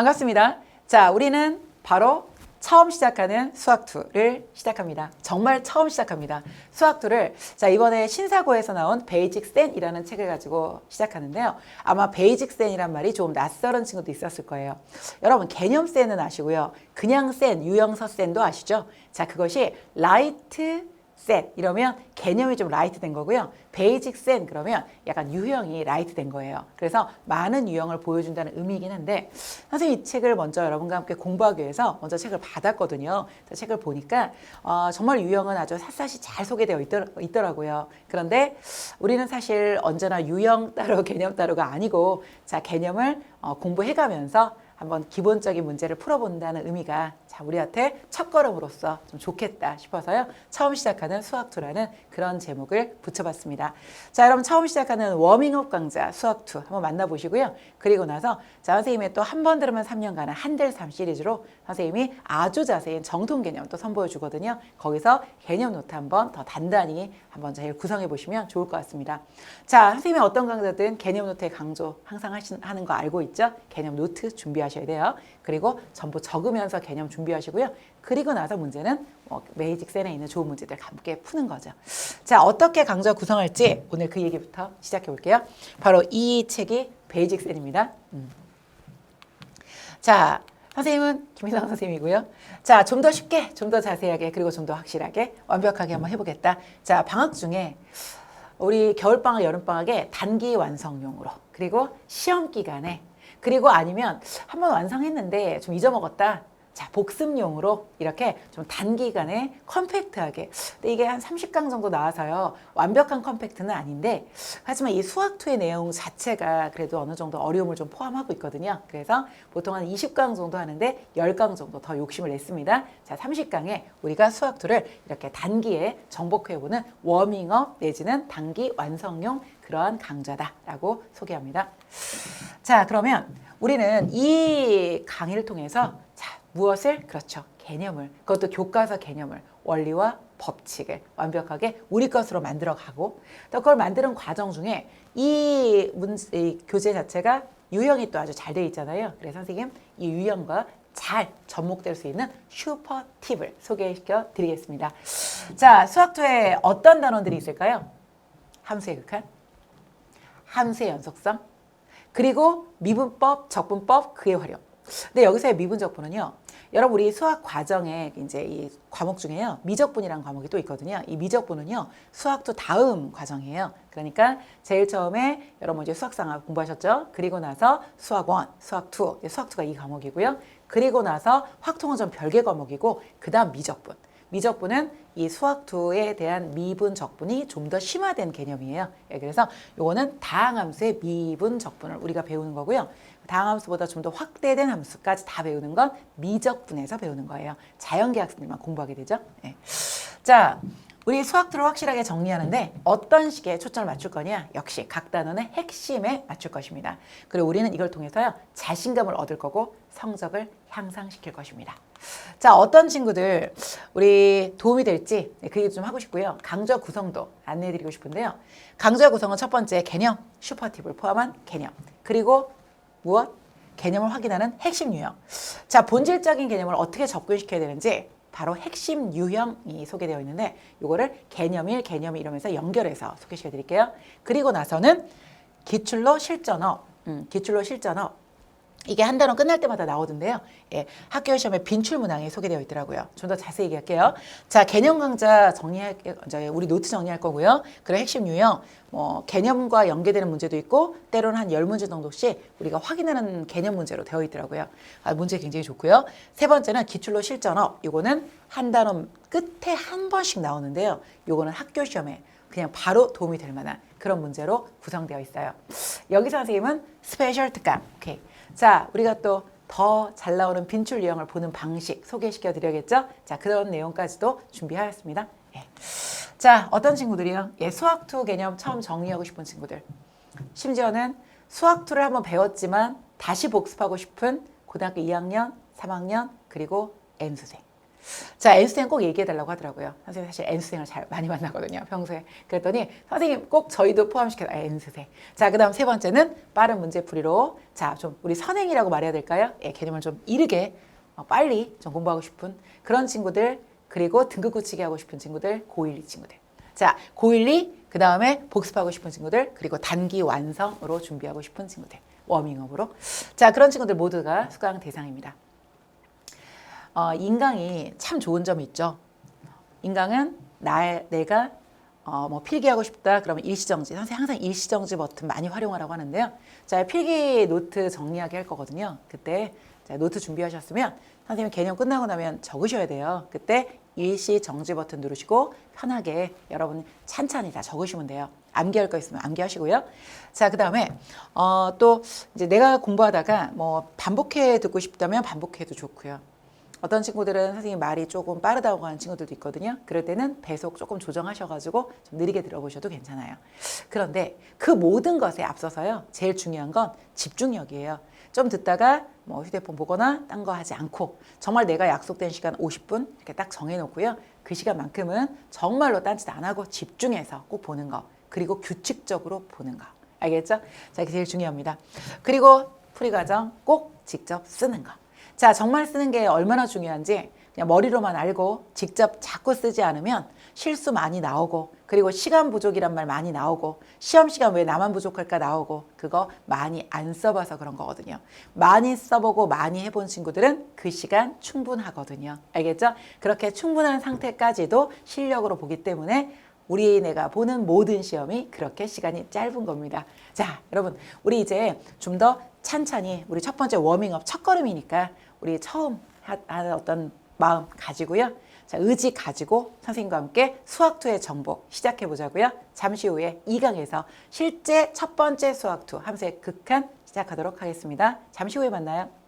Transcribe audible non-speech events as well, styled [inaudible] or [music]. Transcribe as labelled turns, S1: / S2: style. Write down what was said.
S1: 반갑습니다. 자, 우리는 바로 처음 시작하는 수학2를 시작합니다. 정말 처음 시작합니다. 수학2를 자, 이번에 신사고에서 나온 베이직 센이라는 책을 가지고 시작하는데요. 아마 베이직 센이란 말이 좀 낯설은 친구도 있었을 거예요. 여러분, 개념 센은 아시고요. 그냥 센, 유형서 센도 아시죠? 자, 그것이 라이트 센 이러면 개념이 좀 라이트 된 거고요. 베이직 센 그러면 약간 유형이 라이트 된 거예요. 그래서 많은 유형을 보여준다는 의미이긴 한데 선생님 이 책을 먼저 여러분과 함께 공부하기 위해서 먼저 책을 받았거든요. 책을 보니까 어, 정말 유형은 아주 샅샅이 잘 소개되어 있더, 라고요 그런데 우리는 사실 언제나 유형 따로 [laughs] 개념 따로가 아니고 자 개념을 어, 공부해가면서 한번 기본적인 문제를 풀어본다는 의미가 자 우리한테 첫 걸음으로서 좀 좋겠다 싶어서요. 처음 시작하는 수학2라는 그런 제목을 붙여봤습니다. 자 여러분 처음 시작하는 워밍업 강좌 수학2 한번 만나보시고요. 그리고 나서 자 선생님의 또 한 번 들으면 3년간의 한델3 시리즈로 선생님이 아주 자세히 정통 개념 또 선보여 주거든요. 거기서 개념 노트 한번 더 단단히 한번 잘 구성해 보시면 좋을 것 같습니다. 자 선생님이 어떤 강좌든 개념 노트의 강조 항상 하신, 하는 거 알고 있죠? 개념 노트 준비하 셔야 돼요. 그리고 전부 적으면서 개념 준비하시고요. 그리고 나서 문제는 뭐 메이직 센에 있는 좋은 문제들 함께 푸는 거죠. 자 어떻게 강좌 구성할지 오늘 그 얘기부터 시작해 볼게요. 바로 이 책이 베이직 센입니다. 음. 자 선생님은 김희성 선생님이고요. 자, 좀 더 쉽게, 좀 더 자세하게, 그리고 좀 더 확실하게, 완벽하게 한번 해보겠다. 자, 방학 중에 우리 겨울방학, 여름방학에 단기 완성용으로, 그리고 시험 기간에, 그리고 아니면 한번 완성했는데 좀 잊어먹었다. 자, 복습용으로 이렇게 좀 단기간에 컴팩트하게. 근데 이게 한 30강 정도 나와서요. 완벽한 컴팩트는 아닌데, 하지만 이 수학2의 내용 자체가 그래도 어느 정도 어려움을 좀 포함하고 있거든요. 그래서 보통 한 20강 정도 하는데 10강 정도 더 욕심을 냈습니다. 자, 30강에 우리가 수학2를 이렇게 단기에 정복해보는 워밍업 내지는 단기 완성용 그러한 강좌다라고 소개합니다. 자, 그러면 우리는 이 강의를 통해서 자, 무엇을? 그렇죠. 개념을. 그것도 교과서 개념을 원리와 법칙을 완벽하게 우리 것으로 만들어 가고 또 그걸 만드는 과정 중에 이, 문제, 이 교재 자체가 유형이 또 아주 잘 되어 있잖아요. 그래서 선생님 이 유형과 잘 접목될 수 있는 슈퍼 팁을 소개시켜 드리겠습니다. 자 수학투에 어떤 단원들이 있을까요? 함수의 극한 함수의 연속성 그리고 미분법, 적분법, 그의 활용. 근데 여기서의 미분적분은요. 여러분 우리 수학 과정에 이제 이 과목 중에요. 미적분이라는 과목이 또 있거든요. 이 미적분은요. 수학도 다음 과정이에요. 그러니까 제일 처음에 여러분 이제 수학상학 공부하셨죠? 그리고 나서 수학 1, 수학 2, 수학 2가 이 과목이고요. 그리고 나서 확통은 좀 별개 과목이고 그다음 미적분. 미적분은 이 수학2에 대한 미분 적분이 좀 더 심화된 개념이에요. 예, 그래서 요거는 다항함수의 미분 적분을 우리가 배우는 거고요. 다항함수보다 좀 더 확대된 함수까지 다 배우는 건 미적분에서 배우는 거예요. 자연계학생들만 공부하게 되죠. 예. 자, 우리 수학들을 확실하게 정리하는데 어떤 식의 초점을 맞출 거냐? 역시 각 단원의 핵심에 맞출 것입니다. 그리고 우리는 이걸 통해서요. 자신감을 얻을 거고 성적을 향상시킬 것입니다. 자, 어떤 친구들 우리 도움이 될지 네, 그 얘기 좀 하고 싶고요. 강좌 구성도 안내해 드리고 싶은데요. 강좌 구성은 첫 번째 개념, 슈퍼팁을 포함한 개념. 그리고 무엇? 개념을 확인하는 핵심 유형. 자, 본질적인 개념을 어떻게 접근시켜야 되는지 바로 핵심 유형이 소개되어 있는데 이거를 개념 1, 개념 2 이러면서 연결해서 소개시켜 드릴게요. 그리고 나서는 기출로 실전어, 음, 기출로 실전어 이게 한 단원 끝날 때마다 나오던데요. 예, 학교 시험에 빈출 문항이 소개되어 있더라고요. 좀 더 자세히 얘기할게요. 자, 개념 강좌 정리할 이제 우리 노트 정리할 거고요. 그리고 핵심 유형 뭐 개념과 연계되는 문제도 있고 때로는 한 열문제 정도씩 우리가 확인하는 개념 문제로 되어 있더라고요. 아, 문제 굉장히 좋고요. 세 번째는 기출로 실전어. 이거는 한 단원 끝에 한 번씩 나오는데요. 이거는 학교 시험에 그냥 바로 도움이 될 만한 그런 문제로 구성되어 있어요. 여기서 선생님은 스페셜 특강. 오케이. 자, 우리가 또 더 잘 나오는 빈출 유형을 보는 방식 소개시켜 드려야겠죠? 자, 그런 내용까지도 준비하였습니다. 예. 자, 어떤 친구들이요? 예, 수학2 개념 처음 정리하고 싶은 친구들. 심지어는 수학2를 한번 배웠지만 다시 복습하고 싶은 고등학교 2학년, 3학년, 그리고 M수생. 자, N수생 꼭 얘기해달라고 하더라고요. 선생님 사실 N수생을 잘 많이 만나거든요, 평소에. 그랬더니 선생님 꼭 저희도 포함시켜서 아, N수생. 자, 그 다음 세 번째는 빠른 문제풀이로 자, 좀 우리 선행이라고 말해야 될까요? 예, 개념을 좀 이르게 어, 빨리 좀 공부하고 싶은 그런 친구들 그리고 등급 굳히기 하고 싶은 친구들 고1, 2 친구들. 자, 고1, 2, 그 다음에 복습하고 싶은 친구들 그리고 단기 완성으로 준비하고 싶은 친구들. 워밍업으로. 자, 그런 친구들 모두가 수강 대상입니다. 어, 인강이 참 좋은 점이 있죠. 인강은 나 내가 어, 뭐 필기하고 싶다 그러면 일시정지 선생님 항상 일시정지 버튼 많이 활용하라고 하는데요. 자 필기 노트 정리하게 할 거거든요. 그때 자, 노트 준비하셨으면 선생님 개념 끝나고 나면 적으셔야 돼요. 그때 일시정지 버튼 누르시고 편하게 여러분 찬찬히 다 적으시면 돼요. 암기할 거 있으면 암기하시고요. 자, 그 다음에, 어, 또, 이제 내가 공부하다가 뭐 반복해 듣고 싶다면 반복해도 좋고요. 어떤 친구들은 선생님 말이 조금 빠르다고 하는 친구들도 있거든요. 그럴 때는 배속 조금 조정하셔가지고 좀 느리게 들어보셔도 괜찮아요. 그런데 그 모든 것에 앞서서요. 제일 중요한 건 집중력이에요. 좀 듣다가 뭐 휴대폰 보거나 딴 거 하지 않고 정말 내가 약속된 시간 50분 이렇게 딱 정해놓고요. 그 시간만큼은 정말로 딴짓 안 하고 집중해서 꼭 보는 거. 그리고 규칙적으로 보는 거. 알겠죠? 자, 이게 제일 중요합니다. 그리고 풀이 과정 꼭 직접 쓰는 거. 자, 정말 쓰는 게 얼마나 중요한지 그냥 머리로만 알고 직접 자꾸 쓰지 않으면 실수 많이 나오고 그리고 시간 부족이란 말 많이 나오고 시험 시간 왜 나만 부족할까 나오고 그거 많이 안 써봐서 그런 거거든요. 많이 써보고 많이 해본 친구들은 그 시간 충분하거든요. 알겠죠? 그렇게 충분한 상태까지도 실력으로 보기 때문에 우리 내가 보는 모든 시험이 그렇게 시간이 짧은 겁니다. 자, 여러분, 우리 이제 좀 더 찬찬히 우리 첫 번째 워밍업 첫 걸음이니까 우리 처음 하- 하는 어떤 마음 가지고요. 자, 의지 가지고 선생님과 함께 수학투의 정복 시작해 보자고요. 잠시 후에 2강에서 실제 첫 번째 수학투 함수의 극한 시작하도록 하겠습니다. 잠시 후에 만나요.